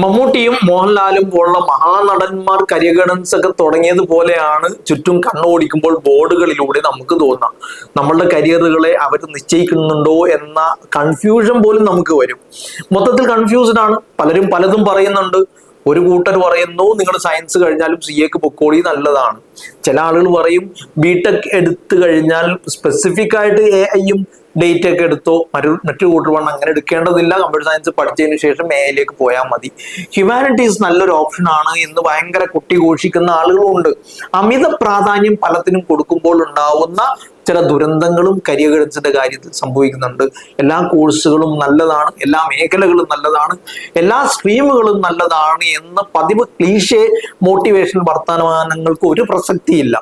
മമ്മൂട്ടിയും മോഹൻലാലും പോലുള്ള മഹാനടന്മാർ കരിയഗണൻസ് ഒക്കെ തുടങ്ങിയത് പോലെയാണ് ചുറ്റും കണ്ണോടിക്കുമ്പോൾ ബോർഡുകളിലൂടെ നമുക്ക് തോന്നാം. നമ്മളുടെ കരിയറുകളെ അവർ നിശ്ചയിക്കുന്നുണ്ടോ എന്ന കൺഫ്യൂഷൻ പോലും നമുക്ക് വരും. മൊത്തത്തിൽ കൺഫ്യൂസ്ഡ് ആണ്. പലരും പലതും പറയുന്നുണ്ട്. ഒരു കൂട്ടർ പറയുന്നു നിങ്ങൾ സയൻസ് കഴിഞ്ഞാലും സി എക്ക് പൊക്കോളി നല്ലതാണ്. ചില ആളുകൾ പറയും ബിടെക് എടുത്തു കഴിഞ്ഞാൽ സ്പെസിഫിക് ആയിട്ട് എ ഐയും ഡേറ്റ് ഒക്കെ എടുത്തോ മറ്റു മറ്റു കൂട്ടർ അങ്ങനെ എടുക്കേണ്ടതില്ല. കമ്പ്യൂട്ടർ സയൻസ് പഠിച്ചതിന് ശേഷം എയിലേക്ക് പോയാൽ മതി. ഹ്യൂമാനിറ്റീസ് നല്ലൊരു ഓപ്ഷൻ ആണ് എന്ന് ഭയങ്കര കുട്ടി ഘോഷിക്കുന്ന ആളുകളുണ്ട് അമിത പ്രാധാന്യം പലത്തിനും കൊടുക്കുമ്പോൾ ഉണ്ടാവുന്ന ചില ദുരന്തങ്ങളും കരിയർ ഗൈഡൻസിന്റെ കാര്യത്തിൽ സംഭവിക്കുന്നുണ്ട്. എല്ലാ കോഴ്സുകളും നല്ലതാണ് എല്ലാ മേഖലകളും നല്ലതാണ് എല്ലാ സ്ട്രീമുകളും നല്ലതാണ് എന്ന പതിവ് ക്ലീഷേ മോട്ടിവേഷൻ വർത്തമാനങ്ങൾക്ക് ഒരു പ്രസക്തിയില്ല.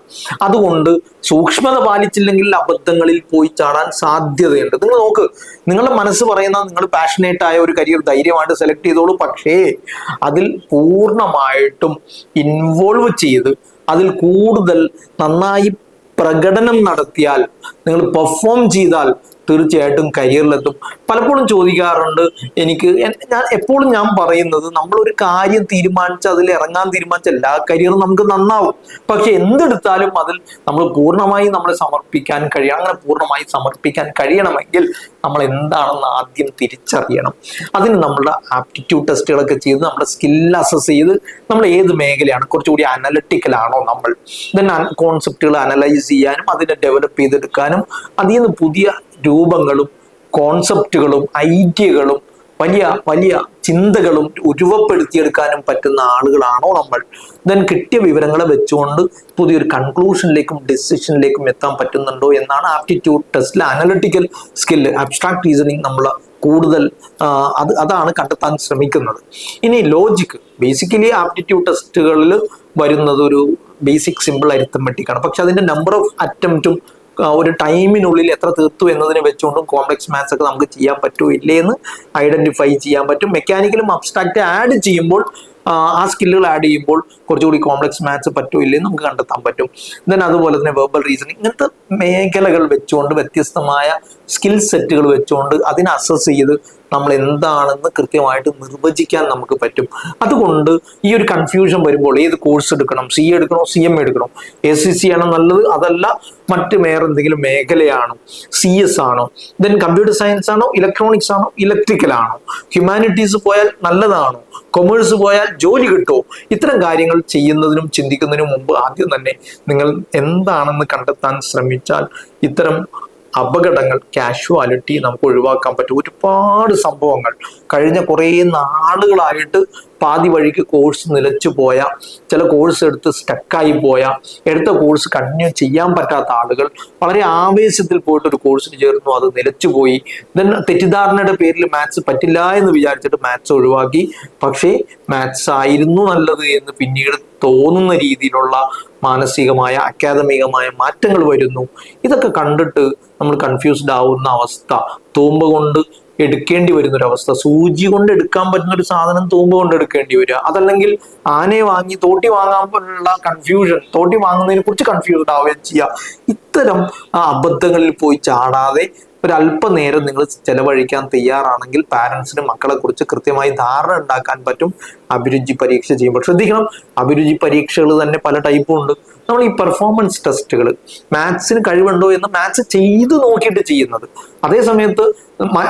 അതുകൊണ്ട് സൂക്ഷ്മത പാലിച്ചില്ലെങ്കിൽ അബദ്ധങ്ങളിൽ പോയി ചാടാൻ സാധ്യതയുണ്ട്. നിങ്ങൾ നോക്ക് നിങ്ങളുടെ മനസ്സ് പറയുന്ന നിങ്ങൾ പാഷനേറ്റ് ആയ ഒരു കരിയർ ധൈര്യമായിട്ട് സെലക്ട് ചെയ്തോളൂ പക്ഷേ അതിൽ പൂർണമായിട്ടും ഇൻവോൾവ് ചെയ്ത് അതിൽ കൂടുതൽ നന്നായി പ്രകടനം നടത്തിയാൽ നിങ്ങൾ പെർഫോം ചെയ്താൽ തീർച്ചയായിട്ടും കരിയറിലെത്തും. പലപ്പോഴും ചോദിക്കാറുണ്ട് എനിക്ക് ഞാൻ എപ്പോഴും ഞാൻ പറയുന്നത് ഒരു കാര്യം തീരുമാനിച്ച് അതിൽ ഇറങ്ങാൻ തീരുമാനിച്ച എല്ലാ കരിയറും നമുക്ക് നന്നാവും. പക്ഷെ എന്തെടുത്താലും അതിൽ നമ്മൾ പൂർണമായി നമ്മളെ സമർപ്പിക്കാൻ കഴിയണം അങ്ങനെ പൂർണമായി സമർപ്പിക്കാൻ കഴിയണമെങ്കിൽ നമ്മൾ എന്താണെന്ന് ആദ്യം തിരിച്ചറിയണം. അതിന് നമ്മളുടെ ആപ്റ്റിറ്റ്യൂഡ് ടെസ്റ്റുകളൊക്കെ ചെയ്ത് നമ്മുടെ സ്കിൽ അസസ് ചെയ്ത് നമ്മൾ ഏത് മേഖലയാണ് കുറച്ചുകൂടി അനലിറ്റിക്കൽ ആണോ നമ്മൾ. ദെൻ കോൺസെപ്റ്റുകൾ അനലൈസ് ചെയ്യാനും അതിനെ ഡെവലപ്പ് ചെയ്തെടുക്കാനും അതിൽ നിന്ന് പുതിയ രൂപങ്ങളും കോൺസെപ്റ്റുകളും ഐഡിയകളും വലിയ വലിയ ചിന്തകളും ഉരുവപ്പെടുത്തിയെടുക്കാനും പറ്റുന്ന ആളുകളാണോ നമ്മൾ? ദെൻ കിട്ടിയ വിവരങ്ങളെ വെച്ചുകൊണ്ട് പുതിയൊരു കൺക്ലൂഷനിലേക്കും ഡിസിഷനിലേക്കും എത്താൻ പറ്റുന്നുണ്ടോ എന്നാണ് ആപ്റ്റിറ്റ്യൂഡ് ടെസ്റ്റിൽ അനലിറ്റിക്കൽ സ്കില്ല് അബ്സ്ട്രാക്ട് റീസണിങ് നമ്മൾ കൂടുതൽ അത് അതാണ് കണ്ടെത്താൻ ശ്രമിക്കുന്നത്. ഇനി ലോജിക്ക് ബേസിക്കലി ആപ്റ്റിറ്റ്യൂഡ് ടെസ്റ്റുകളിൽ വരുന്നത് ഒരു ബേസിക് സിമ്പിൾ അരിത്തമെറ്റിക് ആണ്. പക്ഷെ അതിന്റെ നമ്പർ ഓഫ് അറ്റംപ്റ്റും ഒരു ടൈമിനുള്ളിൽ എത്ര തീർത്തു എന്നതിനെ വെച്ചുകൊണ്ടും കോംപ്ലക്സ് മാത്സ് ഒക്കെ നമുക്ക് ചെയ്യാൻ പറ്റുമോ ഇല്ലേ എന്ന് ഐഡന്റിഫൈ ചെയ്യാൻ പറ്റും. മെക്കാനിക്കലും അബ്സ്ട്രാക്റ്റ് ആഡ് ചെയ്യുമ്പോൾ ആ, സ്കില്ലുകൾ ആഡ് ചെയ്യുമ്പോൾ കുറച്ചുകൂടി കോംപ്ലക്സ് മാത്സ് പറ്റുമോ ഇല്ലേ നമുക്ക് കണ്ടെത്താൻ പറ്റും. ദെൻ അതുപോലെ തന്നെ വെർബൽ റീസണിങ് ഇങ്ങനത്തെ മേഖലകൾ വെച്ചുകൊണ്ട് വ്യത്യസ്തമായ സ്കിൽ സെറ്റുകൾ വെച്ചുകൊണ്ട് അതിനെ അസസ് ചെയ്ത് നമ്മൾ എന്താണെന്ന് കൃത്യമായിട്ട് നിർവചിക്കാൻ നമുക്ക് പറ്റും. അതുകൊണ്ട് ഈ ഒരു കൺഫ്യൂഷൻ വരുമ്പോൾ ഏത് കോഴ്സ് എടുക്കണം? സി എടുക്കണോ? സി എം എടുക്കണോ? എസ് സി സി ആണോ നല്ലത്? അതല്ല മറ്റ് വേറെ എന്തെങ്കിലും മേഖലയാണോ? സി എസ് ആണോ? ദെൻ കമ്പ്യൂട്ടർ സയൻസ് ആണോ? ഇലക്ട്രോണിക്സ് ആണോ? ഇലക്ട്രിക്കൽ ആണോ? ഹ്യൂമാനിറ്റീസ് പോയാൽ നല്ലതാണോ? കൊമേഴ്സ് പോയാൽ ജോലി കിട്ടുമോ? ഇത്തരം കാര്യങ്ങൾ ചെയ്യുന്നതിനും ചിന്തിക്കുന്നതിനും മുമ്പ് ആദ്യം തന്നെ നിങ്ങൾ എന്താണെന്ന് കണ്ടെത്താൻ ശ്രമിച്ചാൽ ഇത്തരം അപകടങ്ങൾ കാഷ്വാലിറ്റി നമുക്ക് ഒഴിവാക്കാൻ പറ്റും. ഒരുപാട് സംഭവങ്ങൾ. കഴിഞ്ഞ കുറേ നാളുകളായിട്ട് പാതി വഴിക്ക് കോഴ്സ് നിലച്ചു പോയ ചില കോഴ്സ് എടുത്ത് സ്റ്റക്കായി പോയ എടുത്ത കോഴ്സ് കണ്ടിന്യൂ ചെയ്യാൻ പറ്റാത്ത ആളുകൾ വളരെ ആവേശത്തിൽ പോയിട്ട് ഒരു കോഴ്സിന് ചേർന്നു അത് നിലച്ചു പോയി. ദെൻ തെറ്റിദ്ധാരണയുടെ പേരിൽ മാത്സ് പറ്റില്ല എന്ന് വിചാരിച്ചിട്ട് മാത്സ് ഒഴിവാക്കി. പക്ഷേ മാത്സ് ആയിരുന്നു നല്ലത് എന്ന് പിന്നീട് തോന്നുന്ന രീതിയിലുള്ള മാനസികമായ അക്കാദമികമായ മാറ്റങ്ങൾ വരുന്നു. ഇതൊക്കെ കണ്ടിട്ട് നമ്മൾ കൺഫ്യൂസ്ഡ് ആവുന്ന അവസ്ഥ. തൂമ്പ കൊണ്ട് എടുക്കേണ്ടി വരുന്ന ഒരു അവസ്ഥ സൂചി കൊണ്ട് എടുക്കാൻ പറ്റുന്ന ഒരു സാധനം തൂമ്പ കൊണ്ട് എടുക്കേണ്ടി വരിക. അതല്ലെങ്കിൽ ആനയെ വാങ്ങി തോട്ടി വാങ്ങാനുള്ള കൺഫ്യൂഷൻ തോട്ടി വാങ്ങുന്നതിനെ കുറിച്ച് കൺഫ്യൂസ്ഡ് ആവുകയും ചെയ്യുക. ഇത്തരം അബദ്ധങ്ങളിൽ പോയി ചാടാതെ ഒരു അല്പനേരം നിങ്ങൾ ചെലവഴിക്കാൻ തയ്യാറാണെങ്കിൽ പാരൻസിന് മക്കളെ കുറിച്ച് കൃത്യമായി ധാരണ ഉണ്ടാക്കാൻ പറ്റും. അഭിരുചി പരീക്ഷ ചെയ്യുമ്പോൾ. ശ്രദ്ധിക്കണം അഭിരുചി പരീക്ഷകൾ തന്നെ പല ടൈപ്പും ഉണ്ട്. നമ്മൾ ഈ പെർഫോമൻസ് ടെസ്റ്റുകൾ മാത്സിന് കഴിവുണ്ടോ എന്ന് മാത്സ് ചെയ്ത് നോക്കിയിട്ട് ചെയ്യുന്നത്. അതേ സമയത്ത്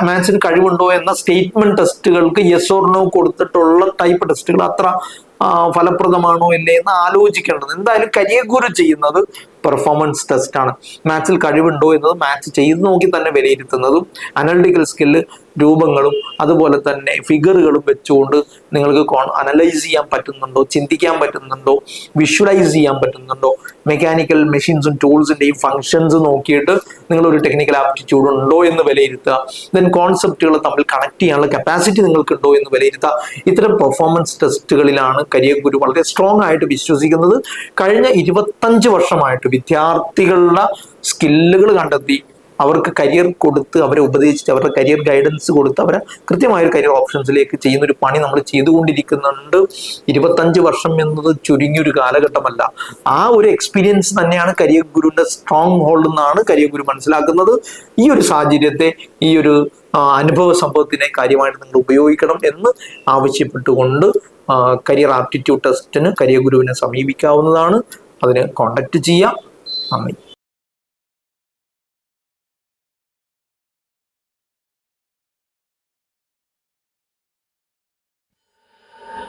മാത്സിന് കഴിവുണ്ടോ എന്ന സ്റ്റേറ്റ്മെന്റ് ടെസ്റ്റുകൾക്ക് യെസ് ഓർ നോ കൊടുത്തിട്ടുള്ള ടൈപ്പ് ടെസ്റ്റുകൾ അത്ര ഫലപ്രദമാണോ ഇല്ലേ എന്ന് ആലോചിക്കേണ്ടത്. എന്തായാലും കരിയഗുരു ചെയ്യുന്നത് പെർഫോമൻസ് ടെസ്റ്റ് ആണ്. മാത്സിൽ കഴിവുണ്ടോ എന്നത് മാത്സ് ചെയ്ത് നോക്കി തന്നെ വിലയിരുത്തുന്നതും അനലിറ്റിക്കൽ സ്കില്ല് രൂപങ്ങളും അതുപോലെ തന്നെ ഫിഗറുകളും വെച്ചുകൊണ്ട് നിങ്ങൾക്ക് അനലൈസ് ചെയ്യാൻ പറ്റുന്നുണ്ടോ ചിന്തിക്കാൻ പറ്റുന്നുണ്ടോ വിഷ്വലൈസ് ചെയ്യാൻ പറ്റുന്നുണ്ടോ മെക്കാനിക്കൽ മെഷീൻസും ടൂൾസിന്റെയും ഫങ്ഷൻസ് നോക്കിയിട്ട് നിങ്ങൾ ഒരു ടെക്നിക്കൽ ആപ്റ്റിറ്റ്യൂഡ് ഉണ്ടോ എന്ന് വിലയിരുത്തുക. ദെൻ കോൺസെപ്റ്റുകൾ തമ്മിൽ കണക്ട് ചെയ്യാനുള്ള കപ്പാസിറ്റി നിങ്ങൾക്കുണ്ടോ എന്ന് വിലയിരുത്തുക. ഇത്തരം പെർഫോമൻസ് ടെസ്റ്റുകളിലാണ് കരിയർ ഗുരു വളരെ സ്ട്രോങ് ആയിട്ട് വിശ്വസിക്കുന്നത്. കഴിഞ്ഞ ഇരുപത്തഞ്ച് വർഷമായിട്ട് വിദ്യാർത്ഥികളുടെ സ്കില്ലുകൾ കണ്ടെത്തി അവർക്ക് കരിയർ കൊടുത്ത് അവരെ ഉപദേശിച്ച് അവരുടെ കരിയർ ഗൈഡൻസ് കൊടുത്ത് അവരെ കൃത്യമായ ഒരു കരിയർ ഓപ്ഷൻസിലേക്ക് ചെയ്യുന്ന ഒരു പണി നമ്മൾ ചെയ്തുകൊണ്ടിരിക്കുന്നുണ്ട്. ഇരുപത്തഞ്ച് വർഷം എന്നത് ചുരുങ്ങിയൊരു കാലഘട്ടമല്ല. ആ ഒരു എക്സ്പീരിയൻസ് തന്നെയാണ് കരിയർ ഗുരുവിന്റെ സ്ട്രോങ് ഹോൾഡ് എന്നാണ് കരിയർ ഗുരു മനസ്സിലാക്കുന്നത്. ഈ ഒരു സാഹചര്യത്തെ ഈ ഒരു അനുഭവ സംഭവത്തിനെ കാര്യമായിട്ട് നിങ്ങൾ ഉപയോഗിക്കണം എന്ന് ആവശ്യപ്പെട്ടുകൊണ്ട് കരിയർ ആപ്റ്റിറ്റ്യൂഡ് ടെസ്റ്റിന് കരിയർ ഗുരുവിനെ സമീപിക്കാവുന്നതാണ്. അതിന് കോണ്ടാക്ട് ചെയ്യാം. നന്ദി.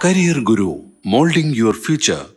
Career guru moulding your future.